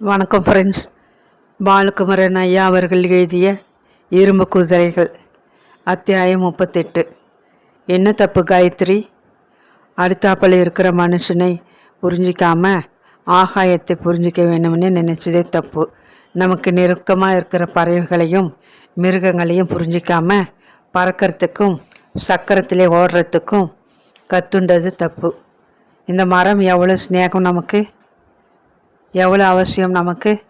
வணக்கம் ஃப்ரெண்ட்ஸ் பாலகுமரன் ஐயா அவர்கள் எழுதிய இரும்பு குதிரைகள் அத்தியாயம் முப்பத்தெட்டு. என்ன தப்பு காயத்ரி? அடுத்தாப்பில் இருக்கிற மனுஷனை புரிஞ்சிக்காம ஆகாயத்தை புரிஞ்சிக்க வேணும்னு நினச்சதே தப்பு. நமக்கு நெருக்கமாக இருக்கிற பறவைகளையும் மிருகங்களையும் புரிஞ்சிக்காம பறக்கிறதுக்கும் சக்கரத்திலே ஓடுறதுக்கும் கத்துண்டது தப்பு. இந்த மரம் எவ்வளோ ஸ்நேகம் நமக்கு? எவ்வளோ அவசியம் நமக்கு?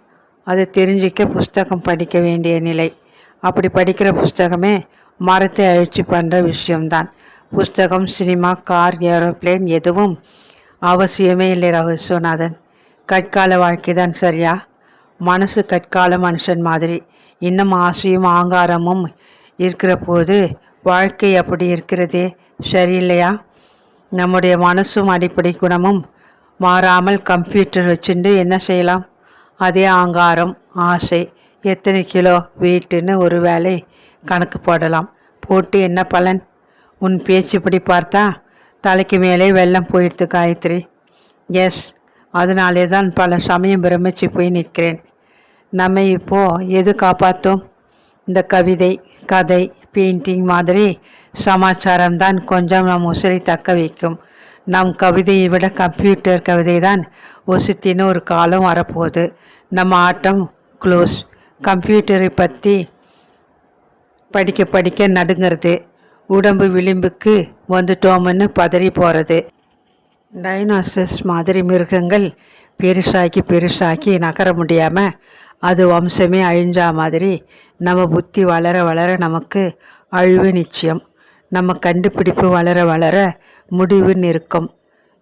அதை தெரிஞ்சிக்க புஸ்தகம் படிக்க வேண்டிய நிலை. அப்படி படிக்கிற புஸ்தகமே மரத்தை அழிச்சு பண்ணுற விஷயம்தான். புஸ்தகம் சினிமா கார் ஏரோப்ளேன் எதுவும் அவசியமே இல்லை விஸ்வநாதன் கற்கால வாழ்க்கை தான் சரியா? மனசு கற்கால மனுஷன் மாதிரி. இன்னும் ஆசையும் ஆங்காரமும் இருக்கிற போது வாழ்க்கை அப்படி இருக்கிறதே சரியில்லையா? நம்முடைய மனசும் அடிப்படை குணமும் மாறாமல் கம்ப்யூட்டர் வச்சுட்டு என்ன செய்யலாம்? அதே ஆங்காரம் ஆசை எத்தனை கிலோ வெயிட்டுன்னு ஒரு வேலை கணக்கு போடலாம். போட்டு என்ன பலன்? உன் பேச்சுப்படி பார்த்தா தலைக்கு மேலே வெள்ளம் போயிடுது காயத்ரி. எஸ் அதனாலே தான் பல சமயம் பிரமிச்சு போய் நிற்கிறேன். நம்ம இப்போது எது காப்பாற்றும் இந்த கவிதை கதை பெயிண்டிங் மாதிரி சமாச்சாரம் தான் கொஞ்சம் நம் உசிரை தக்க வைக்கும். நம் கவிதையை விட கம்ப்யூட்டர் கவிதை தான் ஒசித்தின்னு ஒரு காலம் வரப்போகுது. நம்ம ஆட்டம் க்ளோஸ் கம்ப்யூட்டரை பற்றி படிக்க படிக்க நடுங்கிறது. உடம்பு விளிம்புக்கு வந்துட்டோம்னு பதறி போகிறது டைனோசஸ் மாதிரி மிருகங்கள் பெருசாக்கி பெருசாக்கி நகர முடியாமல் அது வம்சமே அழிஞ்சா மாதிரி நம்ம புத்தி வளர வளர நமக்கு அழிவு நிச்சயம். நம்ம கண்டுபிடிப்பு வளர வளர முடிவு நிற்கும்.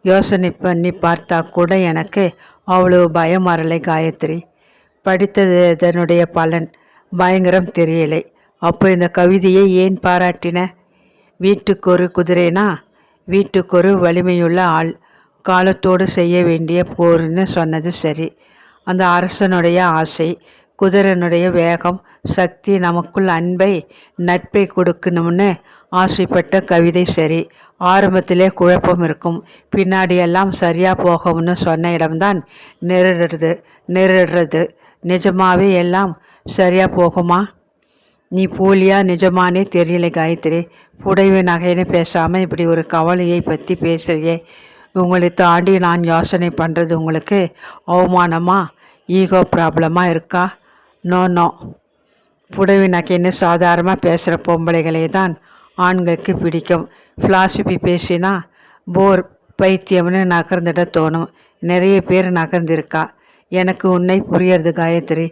யோசனை பண்ணி பார்த்தா கூட எனக்கு அவ்வளோ பயம் வரலை காயத்ரி. படித்தது இதனுடைய பலன்? பயங்கரம் தெரியலை. அப்போ இந்த கவிதையை ஏன் பாராட்டின? வீட்டுக்கு ஒரு குதிரைனா? வீட்டுக்கு ஒரு வலிமையுள்ள ஆள். காலத்தோடு செய்ய வேண்டிய போர்னு சொன்னது சரி. அந்த அரசனுடைய ஆசை. குதிரனுடைய வேகம் சக்தி நமக்குள் அன்பை நட்பை கொடுக்கணும்னு ஆசைப்பட்ட கவிதை சரி. ஆரம்பத்திலே குழப்பம் இருக்கும். பின்னாடியெல்லாம் சரியாக போகும்னு சொன்ன இடம்தான் நெருடுறது நெருடுறது. நிஜமாவே எல்லாம் சரியாக போகுமா? நீ போலியா? நிஜமானே தெரியல காயத்ரி. புடைவு நகைன்னு பேசாமல் இப்படி ஒரு கவலையை பற்றி பேசுகிறியே உங்களை தாண்டி நான் யோசனை பண்ணுறது உங்களுக்கு அவமானமா ஈகோ ப்ராப்ளமாக இருக்கா? No no. புடவை நக்கைன்னு சாதாரணமாக பேசுகிற பொம்பளைகளே தான் ஆண்களுக்கு பிடிக்கும். ஃபிலாசபி பேசினா போர் பைத்தியம்னு நகர்ந்துட தோணும். நிறைய பேர் நகர்ந்திருக்கா. எனக்கு உன்னை புரியறது காயத்ரி.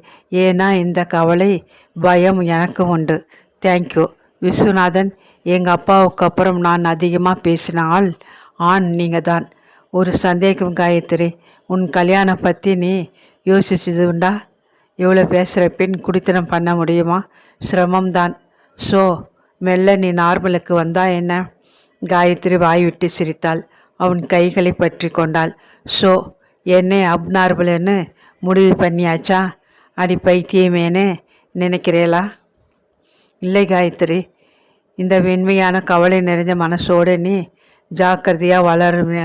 ஏன்னா இந்த கவலை பயம் எனக்கு உண்டு. தேங்க்யூ விஸ்வநாதன் எங்கள் அப்பாவுக்கு அப்புறம் நான் அதிகமாக பேசின ஆள் ஆண் நீங்கள் தான் ஒரு சந்தேகம் காயத்ரி. உன் கல்யாணம் பற்றி நீ யோசிச்சது உண்டா இவ்வளோ பேசுகிற பின் குடித்தனம் பண்ண முடியுமா? சிரமம்தான். ஸோ மெல்ல நீ நார்மலுக்கு வந்தா என்ன? காயத்ரி வாய் விட்டு சிரித்தாள். அவன் கைகளை பற்றி கொண்டாள். ஸோ என்னை அப்நார்மல்னு முடிவு பண்ணியாச்சா? அடி பைத்தியமேனு நினைக்கிறேளா? இல்லை காயத்ரி இந்த வெண்மையான கவலை நிறைஞ்ச மனசோடு நீ ஜாக்கிரதையாக வளருமே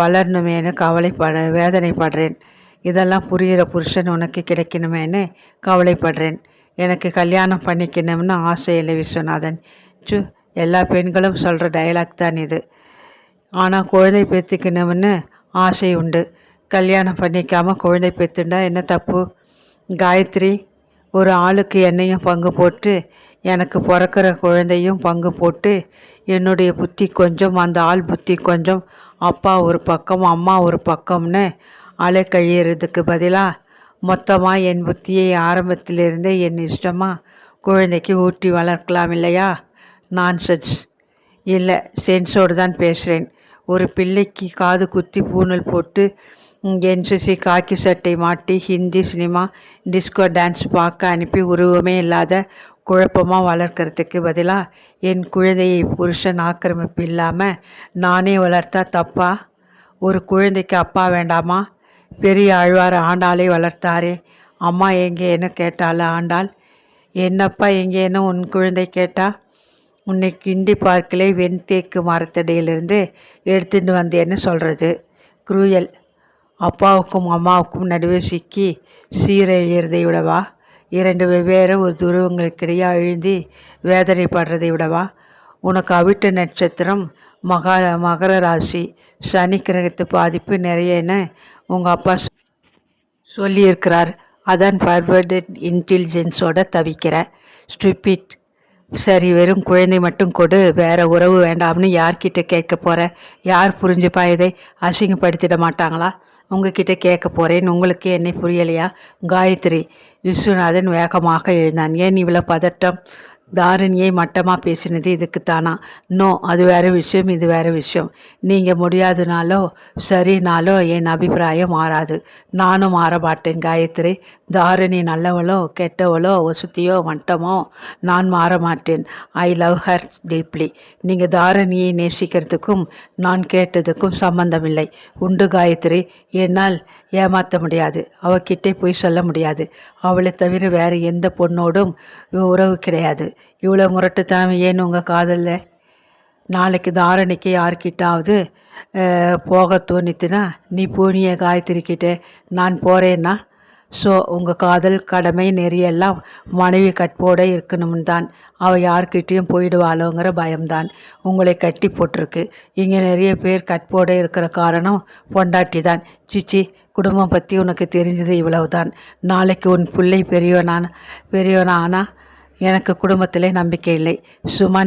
வளரணுமேனு கவலைப்பட வேதனைப்படுறேன். இதெல்லாம் புரிகிற புருஷன் உனக்கு கிடைக்கணுமேனு கவலைப்படுறேன். எனக்கு கல்யாணம் பண்ணிக்கணும்னு ஆசை இல்லை விஸ்வநாதன். சு எல்லா பெண்களும் சொல்கிற டைலாக் தான் இது. ஆனால் குழந்தை பெற்றுக்கணும்னு ஆசை உண்டு. கல்யாணம் பண்ணிக்காமல் குழந்தை பெற்றுண்டா என்ன தப்பு? காயத்ரி ஒரு ஆளுக்கு என்னையும் பங்கு போட்டு எனக்கு பிறக்கிற குழந்தையும் பங்கு போட்டு என்னுடைய புத்தி கொஞ்சம் அந்த ஆள் புத்தி கொஞ்சம் அப்பா ஒரு பக்கம் அம்மா ஒரு பக்கம்னு அலை கழியறதுக்கு பதிலாக மொத்தமாக என் புத்தியை ஆரம்பத்திலிருந்தே என் இஷ்டமாக குழந்தைக்கு ஊட்டி வளர்க்கலாம் இல்லையா? நான்சென்ஸ் இல்லை சென்ஸோடு தான் பேசுகிறேன் ஒரு பிள்ளைக்கு காது குத்தி பூணல் போட்டு என்சிசி காக்கி சட்டை மாட்டி ஹிந்தி சினிமா டிஸ்கோ டான்ஸ் பார்க்க அனுப்பி உருவமே இல்லாத குழப்பமாக வளர்க்குறதுக்கு பதிலாக என் குழந்தையை புருஷன் ஆக்கிரமிப்பு இல்லாமல் நானே வளர்த்தா தப்பா? ஒரு குழந்தைக்கு அப்பா வேண்டாமா? பெரிய ஆழ்வார் ஆண்டாளை வளர்த்தாரே. அம்மா எங்கேன்னு கேட்டாள் ஆண்டாள். என்னப்பா எங்கேன்னு உன் குழந்தை கேட்டா. உன்னை கிண்டி பார்க்கலே வெண்தேக்கு மரத்தடியிலிருந்து எடுத்துட்டு வந்தேன்னு சொல்கிறது குரூயல். அப்பாவுக்கும் அம்மாவுக்கும் நடுவே சிக்கி சீரழியறதை விடவா? இரண்டு வெவ்வேறு ஒரு துருவங்களுக்கிடையே அழுந்தி வேதனைப்படுறதை விடவா? உனக்கு அவிட்ட நட்சத்திரம் மகா மகர ராசி. சனி கிரகத்து பாதிப்பு நிறையன்னு உங்கள் அப்பா சொல்லியிருக்கிறார். அதான் ஃபார்வர்டட் இன்டெலிஜென்ஸோட தவிக்கிற. ஸ்டூபிட் சரி வெறும் குழந்தை மட்டும் கொடு வேற உறவு வேண்டாம்னு யார்கிட்ட கேட்க போகிற யார் புரிஞ்சுப்பா இதை? அசிங்கப்படுத்திட மாட்டாங்களா? உங்ககிட்ட கேட்க போகிறேன் உங்களுக்கு என்னை புரியலையா? காயத்ரி விஸ்வநாதன் வேகமாக எழுந்தான். ஏன் இவ்வளோ பதட்டம்? தாரிணியை மட்டமாக பேசினது இதுக்குத்தானா? நோ அது வேற விஷயம் இது வேற விஷயம். நீங்கள் முடியாதுனாலோ சரினாலோ என் அபிப்பிராயம் மாறாது. நானும் மாற மாட்டேன் காயத்ரி. தாரிணி நல்லவளோ கெட்டவளோ ஒசுத்தியோ மட்டமோ நான் மாற மாட்டேன் ஐ லவ் ஹர் டீப்லி நீங்கள் தாரிணியை நேசிக்கிறதுக்கும் நான் கேட்டதுக்கும் சம்பந்தமில்லை. உண்டு காயத்ரி. என்னால் ஏமாற்ற முடியாது. அவகிட்டே போய் சொல்ல முடியாது. அவளை தவிர வேறு எந்த பொண்ணோடும் உறவு கிடையாது. இவ்வளோ முரட்டுத்தனம் ஏன் உங்கள் காதலில்? நாளைக்கு தாரணிக்கு யார்கிட்டாவது போக தோணித்துனா நீ போனிய காயத்திரிக்கிட்டே நான் போகிறேன்னா ஸோ உங்கள் காதல் கடமை நெறியெல்லாம் மனைவி கற்போட இருக்கணும்னு தான் அவள் யார்கிட்டேயும் போயிடுவாளோங்கிற பயம்தான். உங்களை கட்டி போட்டிருக்கு. இங்கே நிறைய பேர் கற்போட இருக்கிற காரணம் பொண்டாட்டி தான் சிச்சி குடும்பம் பற்றி உனக்கு தெரிஞ்சது இவ்வளவுதான். நாளைக்கு உன் பிள்ளை பெரியவனான பெரியவனானா எனக்கு குடும்பத்திலே நம்பிக்கை இல்லை. சும்மா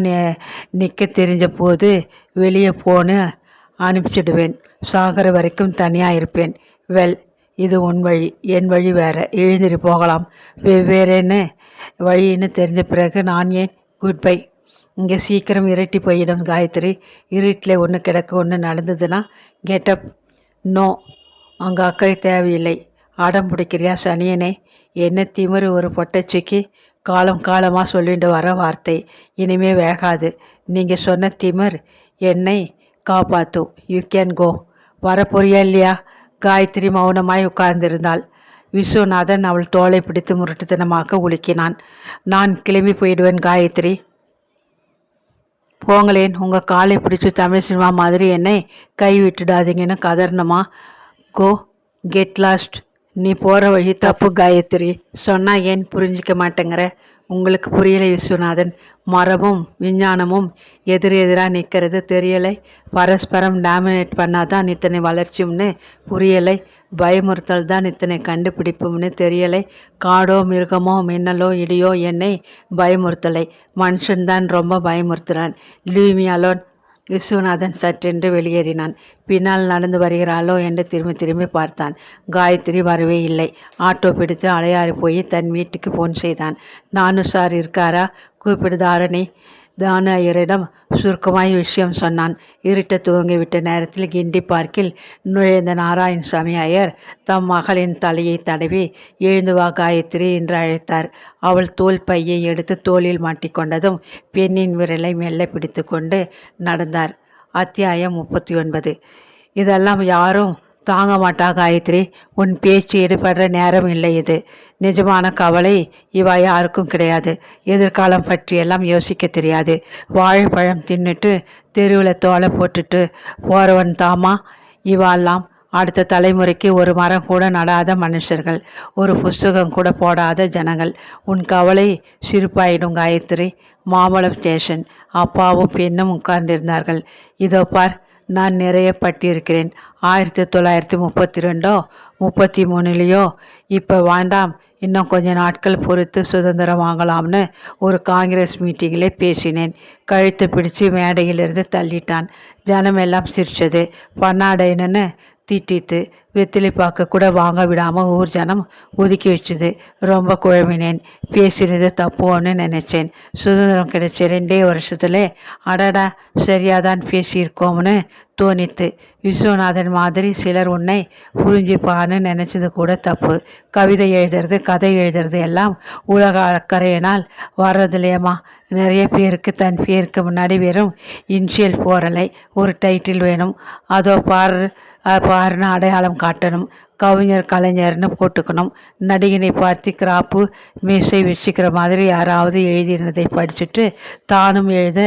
நிற்க தெரிஞ்ச போது வெளியே போன்னு அனுப்பிச்சிடுவேன். சாகிற வரைக்கும் தனியாக இருப்பேன். வெல் இது உன் வழி. என் வழி வேறு. எழுந்திரி போகலாம். வெவ்வேறேன்னு வழின்னு தெரிஞ்ச பிறகு நான் ஏன் குட் பை? இங்கே சீக்கிரம் இருட்டி போயிடும் காயத்ரி. இருட்டில் ஒன்று கிடக்கு ஒன்று நடந்ததுன்னா கெட்டப் நோ அங்கே அக்கறை தேவையில்லை. அடம் பிடிக்கிறியா சனியனே? என்ன திமிரு ஒரு பொட்டச்சிக்கு காலம் காலமாக சொல்லிட்டு வர வார்த்தை இனிமே வேகாது. நீங்கள் சொன்ன திமிர் என்னை காப்பாற்றும் யூ கேன் கோ வரப்போறியா இல்லையா? காயத்ரி மௌனமாய் உட்கார்ந்திருந்தாள். விஸ்வநாதன் அவள் தோலை பிடித்து முரட்டுத்தனமாக உலுக்கினான். நான் கிளம்பி போயிடுவேன் காயத்ரி. போங்களேன். உங்கள் காலை பிடிச்சி தமிழ் சினிமா மாதிரி என்னை கை விட்டுடாதீங்கன்னு கதர்னமா. கோ கெட் லாஸ்ட் நீ போகிற வழி தப்பு காயத்ரி. சொன்னால் ஏன் புரிஞ்சிக்க மாட்டேங்கிற? உங்களுக்கு புரியலை விஸ்வநாதன். மரமும் விஞ்ஞானமும் எதிர் எதிராக நிற்கிறது தெரியலை. பரஸ்பரம் டாமினேட் பண்ணாதான் இத்தனை வளர்ச்சியும்னு புரியலை. பயமுறுத்தல் தான் இத்தனை கண்டுபிடிப்பும்னு தெரியலை. காடோ மிருகமோ மின்னலோ இடியோ என்னை பயமுறுத்தலை. மனுஷன்தான் ரொம்ப பயமுறுத்துறான். லீமி அலோன் விஸ்வநாதன் சற்றென்று வெளியேறினான். பின்னால் நடந்து வருகிறாளோ என்று திரும்பி திரும்பி பார்த்தான். காயத்ரி வரவே இல்லை. ஆட்டோ பிடித்து அலையாறு போய் தன் வீட்டுக்கு ஃபோன் செய்தான். நானு சார் இருக்காரா? கூப்பிடு தாரணி தான ஐயரிடம் சுருக்கமாய் விஷயம் சொன்னான். இருட்ட துவங்கிவிட்ட நேரத்தில் கிண்டி பார்க்கில் நுழைந்த நாராயணசாமி ஐயர் தம் மகளின் தலையை தடவி எழுந்து வா காயத்ரி என்று அழைத்தார். அவள் தோல் பையை எடுத்து தோளில் மாட்டிக்கொண்டதும் பெண்ணின் விரலை மெல்ல பிடித்து கொண்டு நடந்தார். அத்தியாயம் முப்பத்தி ஒன்பது. இதெல்லாம் யாரும் தாங்க மாட்டா காயத்ரி. உன் பேச்சு ஈடுபடுற நேரம் இல்லை இது. நிஜமான கவலை இவா யாருக்கும் கிடையாது. எதிர்காலம் பற்றியெல்லாம் யோசிக்க தெரியாது. வாழைப்பழம் தின்னுட்டு தெருவில் தோலை போட்டுட்டு போகிறவன் தாமா? இவாலாம் அடுத்த தலைமுறைக்கு ஒரு மரம் கூட நடாத மனுஷர்கள். ஒரு புஸ்தகம் கூட போடாத ஜனங்கள். உன் கவலை சிரிப்பாயிடும் காயத்ரி. மாமலம் ஸ்டேஷன். அப்பாவும் பெண்ணும் உட்கார்ந்திருந்தார்கள். இதோ பார் நான் நிறைய பட்டிருக்கிறேன். ஆயிரத்தி தொள்ளாயிரத்தி முப்பத்தி ரெண்டோ முப்பத்தி மூணுலேயோ இப்போ வேண்டாம் இன்னும் கொஞ்ச நாட்கள் பொறுத்து சுதந்திரம் வாங்கலாம்னு ஒரு காங்கிரஸ் மீட்டிங்கில் பேசினேன். கழுத்தை பிடிச்சு மேடையிலிருந்து தள்ளிட்டான். ஜனமெல்லாம் சிரித்தது சிரிச்சது. பண்ணாடைன்னு திட்டித்து வெத்திலை பார்க்க கூட வாங்க விடாமல் ஊர் ஜனம் ஒதுக்கி வச்சுது. ரொம்ப குழம்பினேன். பேசினது தப்போன்னு நினச்சேன். சுதந்திரம் கிடைச்ச ரெண்டே வருஷத்துல அடடா சரியாதான் பேசியிருக்கோம்னு தோணித்து விஸ்வநாதன் மாதிரி சிலர் உன்னை புரிஞ்சுப்பான்னு நினச்சது கூட தப்பு. கவிதை எழுதுறது கதை எழுதுறது எல்லாம் உலக அக்கறையினால் வர்றதில்லையம்மா. நிறைய பேருக்கு தன் பேருக்கு முன்னாடி வெறும் இன்ஷியல் போரலை ஒரு டைட்டில் வேணும். அதோ பாரு பாருன்னு அடையாளம் காட்டணும். கவிஞர் கலைஞர்னு போட்டுக்கணும். நடிகனை பார்த்து கிராப்பு மீசை வச்சுக்கிற மாதிரி யாராவது எழுதினதை படிச்சுட்டு தானும் எழுத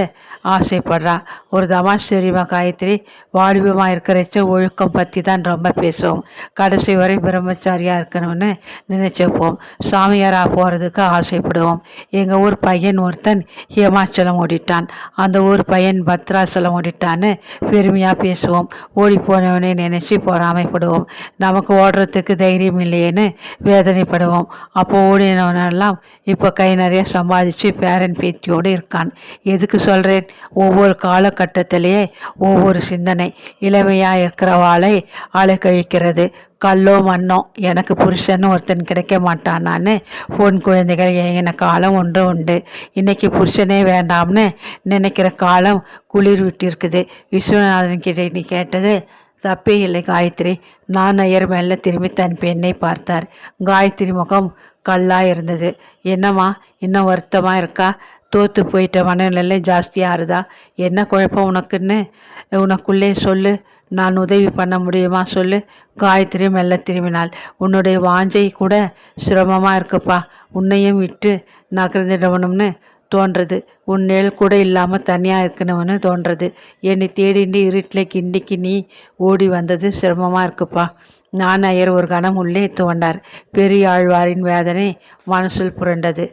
ஆசைப்படுறா ஒரு தமாஷ் தெரியுமா காயத்ரி வாலிபமாக இருக்கிறச்ச ஒழுக்கம் பற்றி தான் ரொம்ப பேசுவோம். கடைசி வரை பிரம்மச்சாரியாக இருக்கணும்னு நினச்சிப்போம். சாமியாராக போகிறதுக்கு ஆசைப்படுவோம். எங்கள் ஊர் பையன் ஒருத்தன் ஹிமாச்சலம் ஓடிட்டான். அந்த ஊர் பையன் பத்ராசலம் ஓடிட்டான்னு பெருமையாக பேசுவோம். ஓடி போனவனே நினச்சி பொறாமைப்படுவோம். நமக்கு ஓடுறதுக்கு தைரியம் இல்லையேன்னு வேதனைப்படுவோம். அப்போ ஓடினவனெல்லாம் இப்போ கை நிறைய சம்பாதிச்சு பேரன் பேத்தியோடு இருக்கான். எதுக்கு சொல்கிறேன் ஒவ்வொரு காலகட்டத்திலேயே ஒவ்வொரு சிந்தனை. இளமையாக இருக்கிறவாளை அலைக்கழிக்கிறது கல்லோ மண்ணோ எனக்கு புருஷன் ஒருத்தன் கிடைக்க மாட்டானான்னு பொன் குழந்தைகள் என காலம் ஒன்று உண்டு. இன்னைக்கு புருஷனே வேண்டாம்னு நினைக்கிற காலம் குளிர் விட்டிருக்குது. விஸ்வநாதன் கிட்ட நீ கேட்டது தப்பே இல்லை காயத்ரி. நான் ஐயர் மேலே திரும்பி தன் பெண்ணை பார்த்தார். காயத்ரி முகம் கல்லாக இருந்தது. என்னம்மா இன்னும் வருத்தமாக இருக்கா? தோற்று போயிட்ட மனநிலை ஜாஸ்தியாகுதா என்ன குழப்பம் உனக்குன்னு? உனக்குள்ளே சொல்லு. நான் உதவி பண்ண முடியுமா? சொல்லு. காயத்ரி மெல்ல திரும்பினாள். உன்னுடைய வாஞ்சை கூட சிரமமாக இருக்குப்பா. உன்னையும் விட்டு நகர்ந்துடணும்னு தோன்றது. உன் நிழல் கூட இல்லாமல் தனியாக இருக்கணும்னு தோன்றது. என்னை தேடிண்டு இருட்டில் கிண்டிக்கு நீ ஓடி வந்தது சிரமமாக இருக்குப்பா. நான் ஐயர் ஒரு கணம் உள்ளே தோண்டார் பெரிய ஆழ்வாரின் வேதனை மனசுள் புரண்டது.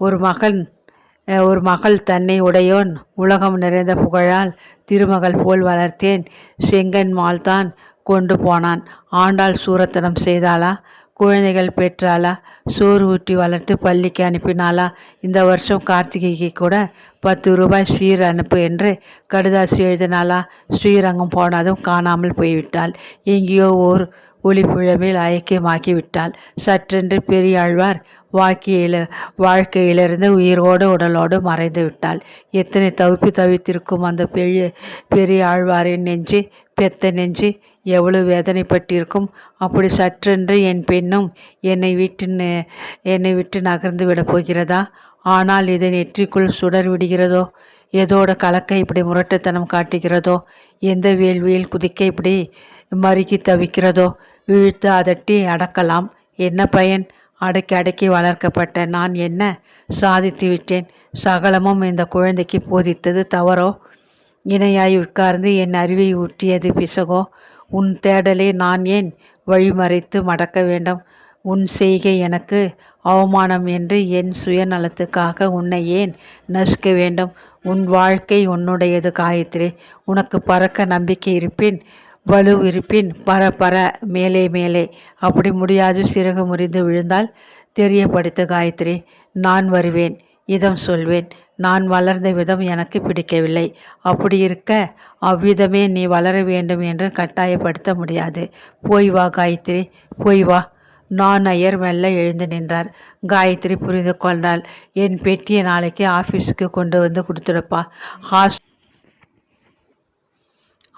ஒரு மகன் ஒரு மகள் தன்னை உடையோன் உலகம் நிறைந்த புகழால் திருமகள் போல் வளர்த்தேன். செங்கன் மால்தான் கொண்டு போனான். ஆண்டாள் சூரத்தனம் செய்தாளா? குழந்தைகள் பெற்றாளா? சோறு ஊட்டி வளர்த்து பள்ளிக்கு அனுப்பினாளா? இந்த வருஷம் கார்த்திகைக்கு கூட பத்து ரூபாய் சீர் அனுப்பு என்று கடுதாசி எழுதினாளா? ஸ்ரீரங்கம் போனதும் காணாமல் போய்விட்டாள். எங்கேயோ ஓர் ஒளிப்புழமையில் ஐக்கியமாக்கி விட்டாள் சற்றென்று பெரியாழ்வார் வாக்கியில வாழ்க்கையிலிருந்து உயிரோடு உடலோடு மறைந்து விட்டாள் எத்தனை தவிப்பு தவித்திருக்கும் அந்த பெரிய பெரிய ஆழ்வாரின் நெஞ்சு பெத்த நெஞ்சு எவ்வளவு வேதனைப்பட்டிருக்கும்? அப்படி சற்றென்று என் பெண்ணும் என்னை விட்டு என்னை விட்டு நகர்ந்து விடப் போகிறதா? ஆனால் இதை நெற்றிக்குள் சுடர் விடுகிறதோ? எதோட கலக்க இப்படி முரட்டுத்தனம் காட்டுகிறதோ? எந்த வேள்வியில் குதிக்க இப்படி மறுக்கி தவிக்கிறதோ? இழுத்து அதட்டி அடக்கலாம். என்ன பயன்? அடக்கி அடக்கி வளர்க்கப்பட்ட நான் என்ன? சாதித்து விட்டேன். சகலமும் இந்த குழந்தைக்கு போதித்தது தவறோ? இணையாய் உட்கார்ந்து என் அறிவை ஊற்றியது பிசகோ உன் தேடலை நான் ஏன் வழிமறைத்து மடக்க வேண்டும்? உன் செய்கை எனக்கு அவமானம் என்று என் சுயநலத்துக்காக உன்னை ஏன் நசுக்க வேண்டும்? உன் வாழ்க்கை உன்னுடையது காயத்ரி. உனக்கு பறக்க நம்பிக்கை இருப்பின் வலு இருப்பின் பர பர மேலே மேலே. அப்படி முடியாது சிறகு முறிந்து விழுந்தால் தெரியப்படுத்து காயத்ரி. நான் வருவேன் இதம் சொல்வேன். நான் வளர்ந்த விதம் எனக்கு பிடிக்கவில்லை. அப்படி இருக்க அவ்விதமே நீ வளர வேண்டும் என்று கட்டாயப்படுத்த முடியாது. போய் வா காயத்ரி. போய் வா. நான் ஐயர் மெல்ல எழுந்து நின்றார். காயத்ரி புரிந்து கொண்டாள். என் பெட்டியை நாளைக்கு ஆஃபீஸுக்கு கொண்டு வந்து கொடுத்துடுப்பா. ஹாஸ்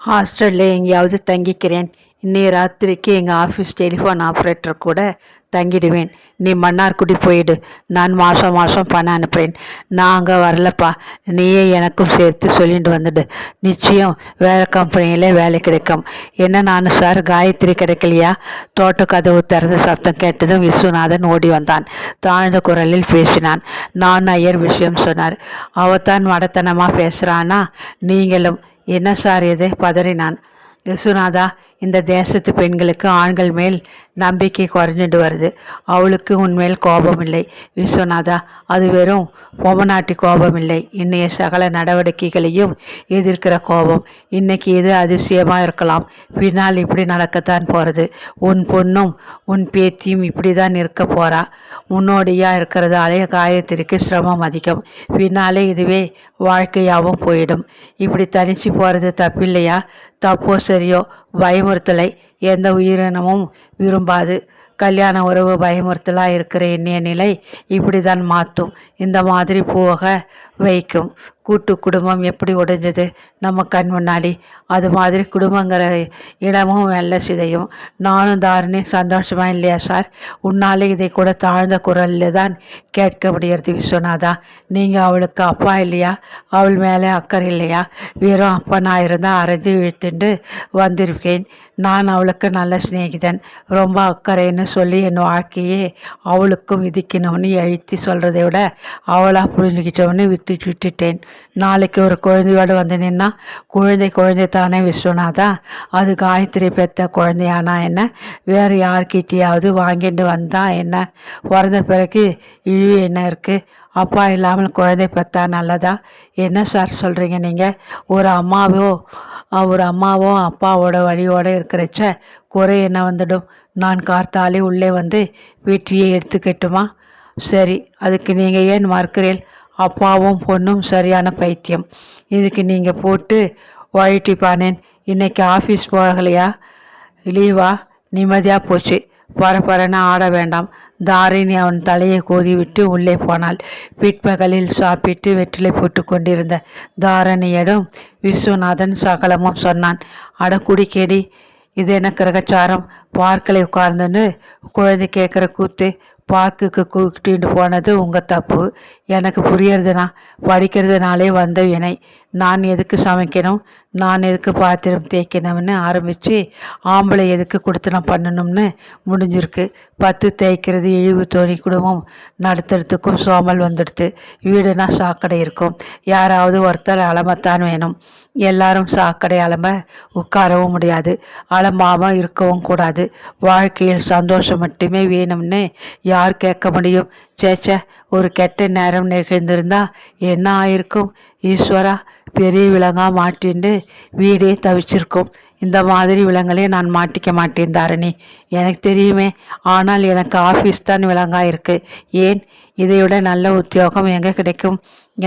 ஹாஸ்டலில் எங்கேயாவது தங்கிக்கிறேன். இன்னைய ராத்திரிக்கு எங்கள் ஆஃபீஸ் டெலிஃபோன் ஆப்ரேட்டர் கூட தங்கிடுவேன். நீ மன்னார்குடி போயிடு. நான் மாதம் மாதம் பணம் அனுப்புகிறேன் நான் அங்கே வரலப்பா. நீயே எனக்கும் சேர்த்து சொல்லிட்டு வந்துடு. நிச்சயம் வேறு கம்பெனியில் வேலை கிடைக்கும். என்ன நான் சார் காயத்ரி கிடைக்கலையா? தோட்ட கதவு திறந்த சத்தம் கேட்டதும் விஸ்வநாதன் ஓடி வந்தான். தாழ்ந்த குரலில் பேசினான். நான் ஐயர் விஷயம் சொன்னார். அவத்தான் மடத்தனமாக பேசுகிறானா நீங்களும். என்ன சார் இது? பதறினான். விஸ்வநாதா இந்த தேசத்து பெண்களுக்கு ஆண்கள் மேல் நம்பிக்கை குறைஞ்சிட்டு வருது. அவளுக்கு உன்மேல் கோபம் இல்லை. விஸ்வநாதா அது வெறும் பொமநாட்டி கோபம் இல்லை. இன்னைய சகல நடவடிக்கைகளையும் எதிர்க்கிற கோபம். இன்னைக்கு இது அதிசயமாக இருக்கலாம். பின்னால் இப்படி நடக்கத்தான் போகிறது உன் பொண்ணும் உன் பேத்தியும் இப்படி தான் இருக்க போகிறா முன்னோடியாக இருக்கிறதாலே காயத்திற்கு சிரமம் அதிகம். பின்னாலே இதுவே வாழ்க்கையாகவும் போயிடும். இப்படி தனிச்சு போகிறது தப்பில்லையா? தப்போ சரியோ? பயமுறுத்தலை. எந்த உயிரினமும் விரும்பாது. கல்யாண உறவு பயமுறுத்தலாக இருக்கிற எண்ணிய நிலை இப்படி தான் மாற்றும் இந்த மாதிரி போக வைக்கும். கூட்டு குடும்பம் எப்படி உடைஞ்சது? நம்ம கண் முன்னாடி. அது மாதிரி குடும்பங்கிற இடமும் வெள்ள சிதையும். நானும் தாரணி சந்தோஷமாக இல்லையா சார்? உன்னாலே இதை கூட தாழ்ந்த குரலில் தான் கேட்க முடியறது விஸ்வநாதா. நீங்கள் அவளுக்கு அப்பா இல்லையா? அவள் மேலே அக்கறை இல்லையா? வெறும் அப்பா நான் இருந்தால் அரைஞ்சு இழுத்துண்டு வந்திருக்கேன். நான் அவளுக்கு நல்ல சிநேகிதன். ரொம்ப அக்கறைன்னு சொல்லி என் வாழ்க்கையே அவளுக்கும் விதிக்கணும்னு எழுத்தி சொல்கிறத விட அவளாக புரிஞ்சுக்கிட்டோன்னு வித்து விட்டுட்டேன். நாளைக்கு ஒரு குழந்தையோடு வந்து நின்னா குழந்தை குழந்தை தானே விஸ்வநாதா? அது காயத்ரி பெத்த குழந்தையானா என்ன? வேறு யார்கிட்டயாவது வாங்கிட்டு வந்தா என்ன? பிறந்த பிறகு இழிவு என்ன இருக்குது அப்பா இல்லாமல் குழந்தை பெற்றா நல்லதா? என்ன சார் சொல்கிறீங்க நீங்கள் ஒரு அம்மாவோ ஒரு அம்மாவோ அப்பாவோட வழியோடு இருக்கிறச்ச குறை என்ன வந்துடும்? நான் கார்த்தாலே உள்ளே வந்து வீட்டையே எடுத்துக்கட்டுமா? சரி அதுக்கு நீங்கள் ஏன் மறுக்கிறீர்கள்? அப்பாவும் பொண்ணும் சரியான பைத்தியம். இதுக்கு நீங்கள் போட்டு வழிட்டி இன்னைக்கு ஆஃபீஸ் போகலையா? லீவா? நிம்மதியாக போச்சு. பரபரன்னு ஆட வேண்டாம். தாரிணி அவன் தலையை கோதிவிட்டு உள்ளே போனாள். பிற்பகலில் சாப்பிட்டு வெற்றிலை போட்டு கொண்டிருந்த தாரணியிடம் விஸ்வநாதன் சகலமும் சொன்னான். அட குடிக்கேடி இது என்ன கிரகச்சாரம். பார்க்கலை உட்கார்ந்துன்னு குழந்தை கேட்குற கூத்து. பார்க்குக்கு கூட்டிட்டு போனது உங்கள் தப்பு. எனக்கு புரியறதுனா படிக்கிறதுனாலே வந்த வினை. நான் எதுக்கு சமைக்கணும்? நான் எதுக்கு பாத்திரம் தேய்க்கணும்னு ஆரம்பித்து ஆம்பளை எதுக்கு கொடுத்தனம் பண்ணணும்னு முடிஞ்சிருக்கு. பத்து தேய்க்கிறது இழிவு தோணி குடும்பம் நடத்துறதுக்கும் சோமல் வந்துடுது. வீடுனா சாக்கடை இருக்கும். யாராவது ஒருத்தர் அலமத்தான் வேணும். எல்லாரும் சாக்கடை அலம்ப உட்காரவும் முடியாது. அலம்பாமல் இருக்கவும் கூடாது. வாழ்க்கையில் சந்தோஷம் மட்டுமே வேணும்னு யார் கேட்க முடியும்? சேச்சே ஒரு கெட்ட நேரம் நிகழ்ந்திருந்தா என்ன ஆயிருக்கும்? ஈஸ்வரா பெரிய விலங்காக மாட்டின்னு வீடே தவிச்சிருக்கும். இந்த மாதிரி விலங்குகளே நான் மாட்டிக்க மாட்டேன் தாரணி. எனக்கு தெரியுமே ஆனால் எனக்கு ஆஃபீஸ் தான் விலங்காக இருக்குது ஏன்? இதைவிட நல்ல உத்தியோகம் எங்கே கிடைக்கும்?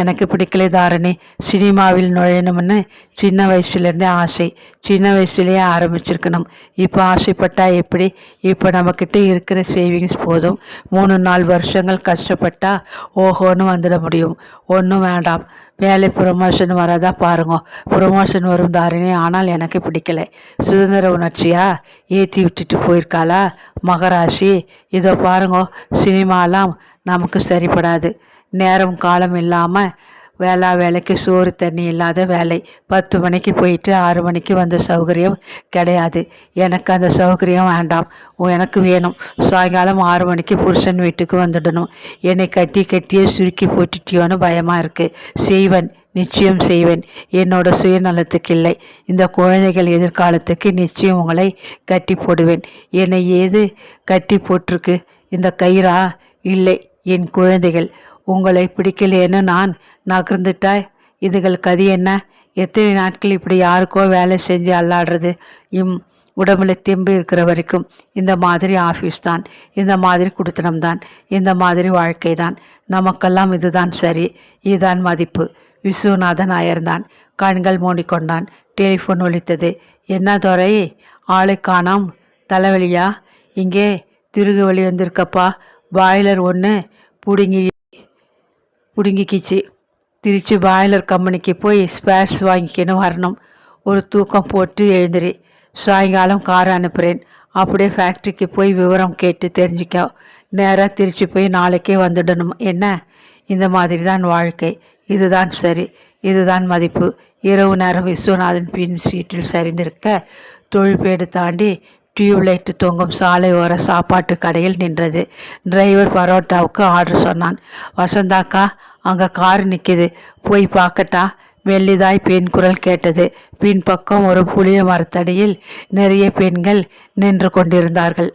எனக்கு பிடிக்கல தாரணி. சினிமாவில் நுழையணும்னு சின்ன வயசுலேருந்தே ஆசை. சின்ன வயசுலேயே ஆரம்பிச்சிருக்கணும். இப்போ ஆசைப்பட்டா எப்படி? இப்போ நம்மக்கிட்ட இருக்கிற சேவிங்ஸ் போதும். மூணு நாலு வருஷங்கள் கஷ்டப்பட்டா ஓஹோன்னு வந்துட முடியும். ஒன்றும் வேண்டாம். வேலை ப்ரொமோஷன் வரதா பாருங்க. ப்ரொமோஷன் வரும் தாரிணி. ஆனால் எனக்கு பிடிக்கல. சுதந்திர உணர்ச்சியா? ஏற்றி விட்டுட்டு போயிருக்காளா? மகராசி இதோ பாருங்க. சினிமாலாம் நமக்கு சரிப்படாது. நேரம் காலம் இல்லாமல் வேளா வேலைக்கு சோறு தண்ணி இல்லாத வேலை. பத்து மணிக்கு போயிட்டு ஆறு மணிக்கு வந்த சௌகரியம் கிடையாது. எனக்கு அந்த சௌகரியம் வேண்டாம். எனக்கு வேணும். சாயங்காலம் ஆறு மணிக்கு புருஷன் வீட்டுக்கு வந்துடணும். என்னை கட்டி கட்டியே சுருக்கி போட்டுட்டியோன்னு பயமாக இருக்குது செய்வன். நிச்சயம் செய்வேன். என்னோட சுயநலத்துக்கு இல்லை. இந்த குழந்தைகள் எதிர்காலத்துக்கு நிச்சயம் உங்களை கட்டி போடுவேன். என்னை ஏது கட்டி போட்டிருக்கு? இந்த கயிறா? இல்லை. என் குழந்தைகள். உங்களை பிடிக்கலையேன்னு நான் நகர்ந்துட்டாய். இதுகள் கதி என்ன? எத்தனை நாட்கள் இப்படி யாருக்கோ வேலை செஞ்சு அல்லாடுறது? இம் உடம்புல திம்பு இருக்கிற வரைக்கும் இந்த மாதிரி ஆஃபீஸ் தான். இந்த மாதிரி குடுத்தனம் தான். இந்த மாதிரி வாழ்க்கை தான். நமக்கெல்லாம் இதுதான் சரி. இதுதான் மதிப்பு. விஸ்வநாதன் அயர்ந்தான் கண்கள் மூடிக்கொண்டான். டெலிஃபோன் ஒழித்தது என்ன துறை? ஆளை காணாம். தலைவலியா? இங்கே திருகு வழி வந்திருக்கப்பா. பாய்லர் ஒன்று பிடுங்கி பிடுங்கிக்கிச்சு. திருச்சி பாய்லர் கம்பெனிக்கு போய் ஸ்பேர்ஸ் வாங்கிக்கின்னு வரணும். ஒரு தூக்கம் போட்டு எழுந்துரு. சாயங்காலம் கார் அனுப்புகிறேன் அப்படியே ஃபேக்ட்ரிக்கு போய் விவரம் கேட்டு தெரிஞ்சுக்க. நேராக திருச்சி போய் நாளைக்கே வந்துடணும். என்ன? இந்த மாதிரி தான் வாழ்க்கை. இதுதான் சரி. இதுதான் மதிப்பு. இரவு நேரம் விஸ்வநாதன் பின் சீட்டில் சரிந்திருக்க. தொழிற்பேடு தாண்டி டியூப்லைட் தொங்கும் சாலை ஓர சாப்பாட்டு கடையில் நின்றது. டிரைவர் பரோட்டாவுக்கு ஆர்டர் சொன்னான். வசந்தாக்கா அங்கே கார் நிற்கிது போய் பார்க்கட்டா மெல்லிதாய் பெண் குரல் கேட்டது. பின்பக்கம் ஒரு புளிய மரத்தடியில் நிறைய பெண்கள் நின்று கொண்டிருந்தார்கள்.